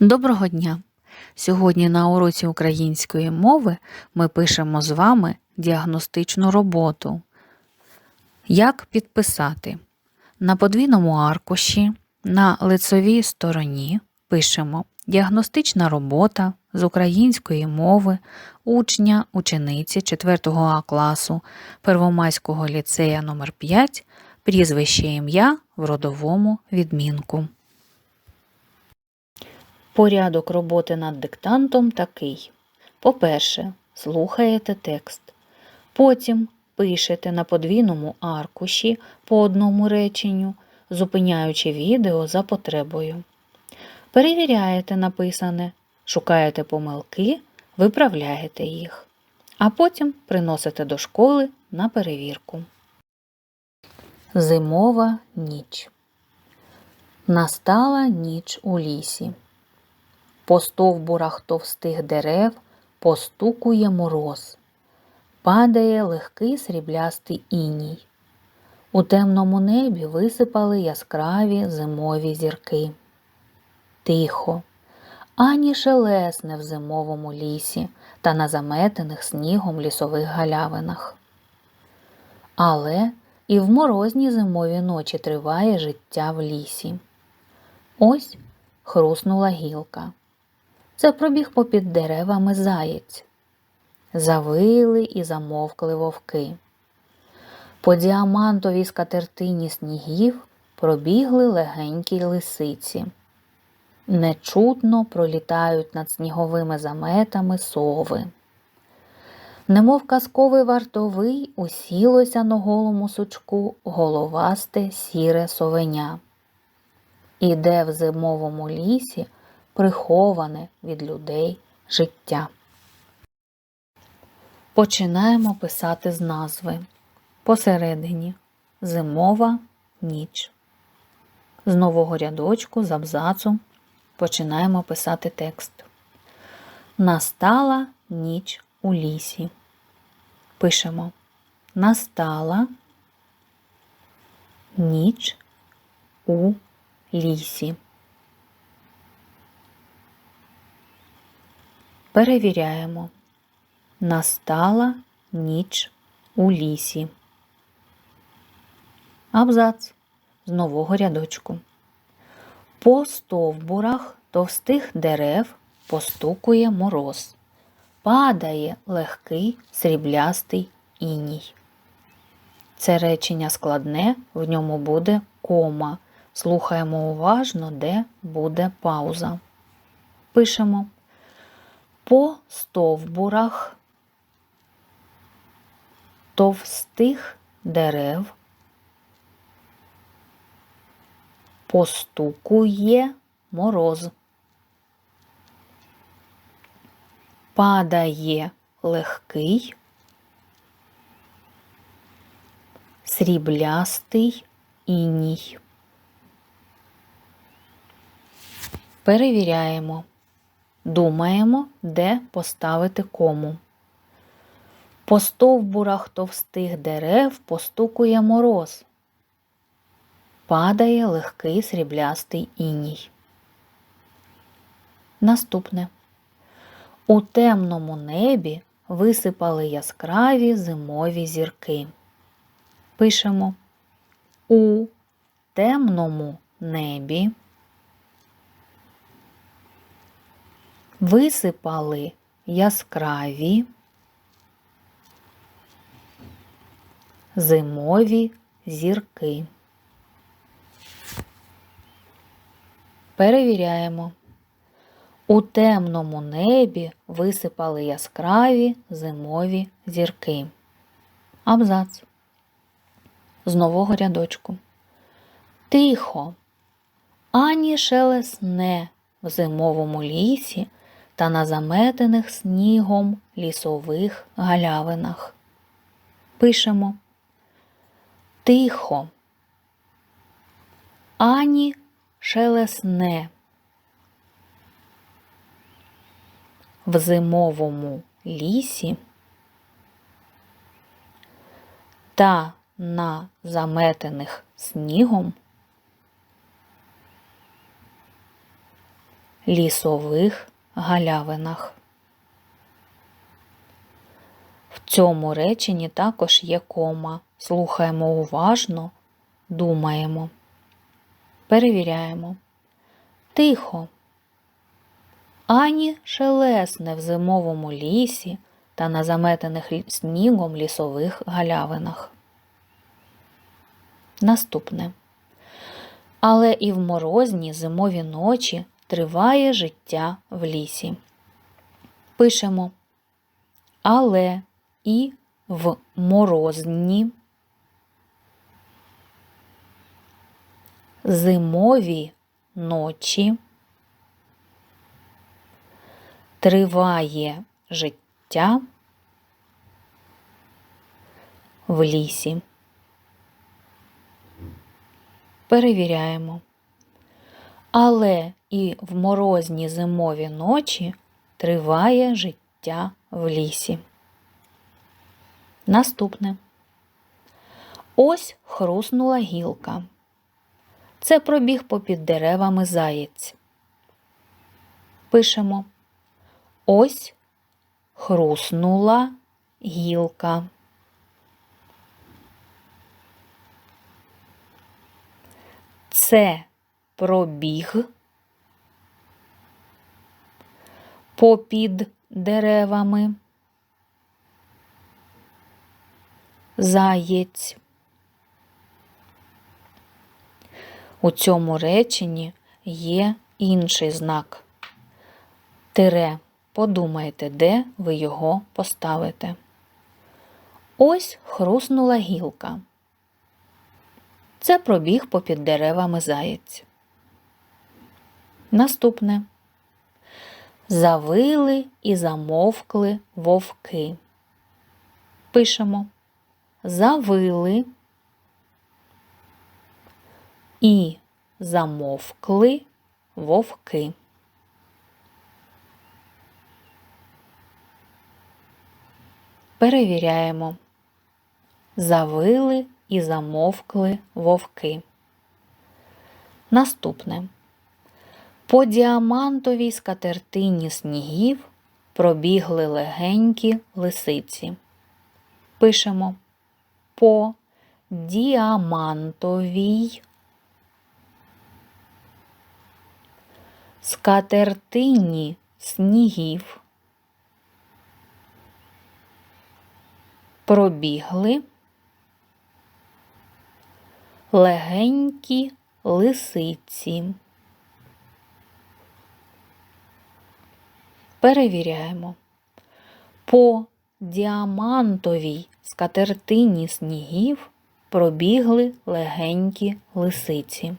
Доброго дня! Сьогодні на уроці української мови ми пишемо з вами діагностичну роботу. Як підписати? На подвійному аркуші на лицевій стороні пишемо Діагностична робота з української мови учня учениці 4 А класу Первомайського ліцея номер 5 прізвище ім'я в родовому відмінку. Порядок роботи над диктантом такий. По-перше, слухаєте текст. Потім пишете на подвійному аркуші по одному реченню, зупиняючи відео за потребою. Перевіряєте написане, шукаєте помилки, виправляєте їх, а потім приносите до школи на перевірку. Зимова ніч. Настала ніч у лісі. По стовбурах товстих дерев постукує мороз, падає легкий сріблястий іній. У темному небі висипали яскраві зимові зірки. Тихо, ані шелесне в зимовому лісі та на заметених снігом лісових галявинах. Але і в морозні зимові ночі триває життя в лісі. Ось хруснула гілка. Це пробіг попід деревами заєць. Завили і замовкли вовки. По діамантовій скатертині снігів пробігли легенькі лисиці. Нечутно пролітають над сніговими заметами сови. Немов казковий вартовий усілося на голому сучку головасте сіре совеня. Іде в зимовому лісі приховане від людей життя. Починаємо писати з назви. Посередині зимова ніч. З нового рядочку, з абзацу починаємо писати текст. Настала ніч у лісі. Пишемо Настала ніч у лісі. Перевіряємо. Настала ніч у лісі. Абзац з нового рядочку. По стовбурах товстих дерев постукує мороз. Падає легкий сріблястий іній. Це речення складне, в ньому буде кома. Слухаємо уважно, де буде пауза. Пишемо по стовбурах товстих дерев постукує мороз. Падає легкий, сріблястий іній. Перевіряємо. Думаємо, де поставити кому. По стовбурах товстих дерев постукує мороз. Падає легкий сріблястий іній. Наступне. У темному небі висипали яскраві зимові зірки. Пишемо у темному небі. Висипали яскраві зимові зірки. Перевіряємо. У темному небі висипали яскраві зимові зірки. Абзац. З нового рядочку. Тихо, ані шелесне в зимовому лісі та на заметених снігом лісових галявинах. Пишемо Тихо, ані шелесне. В зимовому лісі та на заметених снігом лісових галявинах. В цьому реченні також є кома. Слухаємо уважно, думаємо. Перевіряємо. Тихо. Ані шелесне в зимовому лісі та на заметених снігом лісових галявинах. Наступне. Але і в морозні зимові ночі триває життя в лісі. Пишемо але і в морозні зимові ночі триває життя в лісі. Перевіряємо. Але і в морозні зимові ночі триває життя в лісі. Наступне. Ось хруснула гілка. Це пробіг попід деревами заєць. Пишемо. Ось хруснула гілка. Це пробіг попід деревами. Заєць. У цьому реченні є інший знак. Тире. Подумайте, де ви його поставите. Ось хруснула гілка. Це пробіг попід деревами заєць. Наступне. Завили і замовкли вовки. Пишемо. Завили і замовкли вовки. Перевіряємо. Завили і замовкли вовки. Наступне. По діамантовій скатертині снігів пробігли легенькі лисиці. Пишемо по діамантовій скатертині снігів пробігли легенькі лисиці. Перевіряємо. По діамантовій скатертині снігів пробігли легенькі лисиці.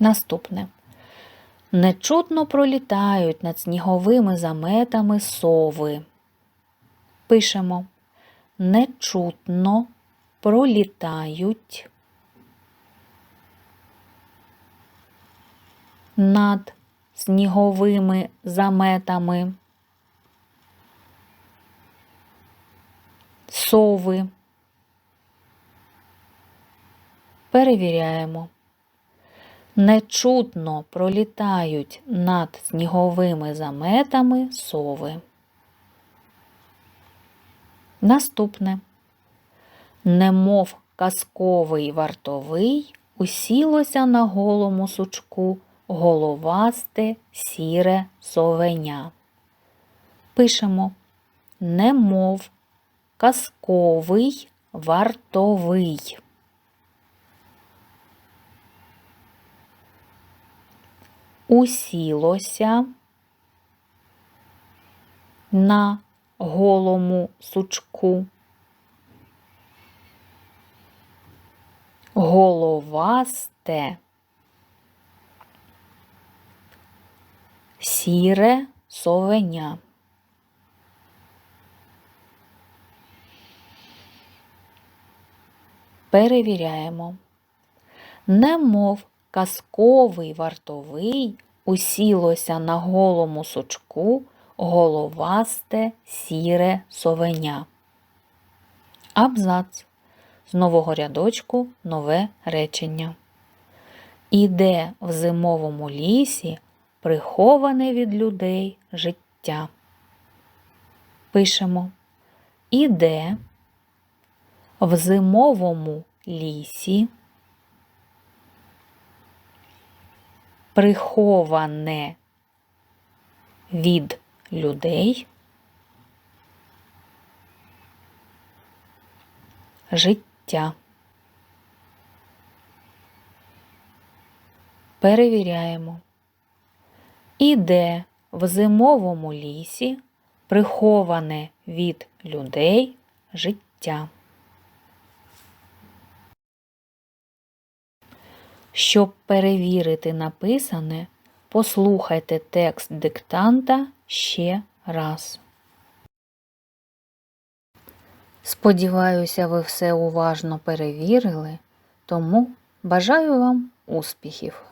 Наступне. Нечутно пролітають над сніговими заметами сови. Пишемо нечутно пролітають над сніговими заметами сови. Перевіряємо. Нечутно пролітають над сніговими заметами сови. Наступне. Немов казковий вартовий, усілося на голому сучку головасте сіре совеня. Пишемо немов казковий вартовий. Усілося на голому сучку. Головасте. Сіре совеня. Перевіряємо. Немов казковий вартовий усілося на голому сучку головасте сіре совеня. Абзац. З нового рядочку нове речення. Іде в зимовому лісі приховане від людей життя. Пишемо Іде в зимовому лісі приховане від людей життя. Перевіряємо. Іде в зимовому лісі приховане від людей життя. Щоб перевірити написане, послухайте текст диктанта ще раз. Сподіваюся, ви все уважно перевірили, тому бажаю вам успіхів!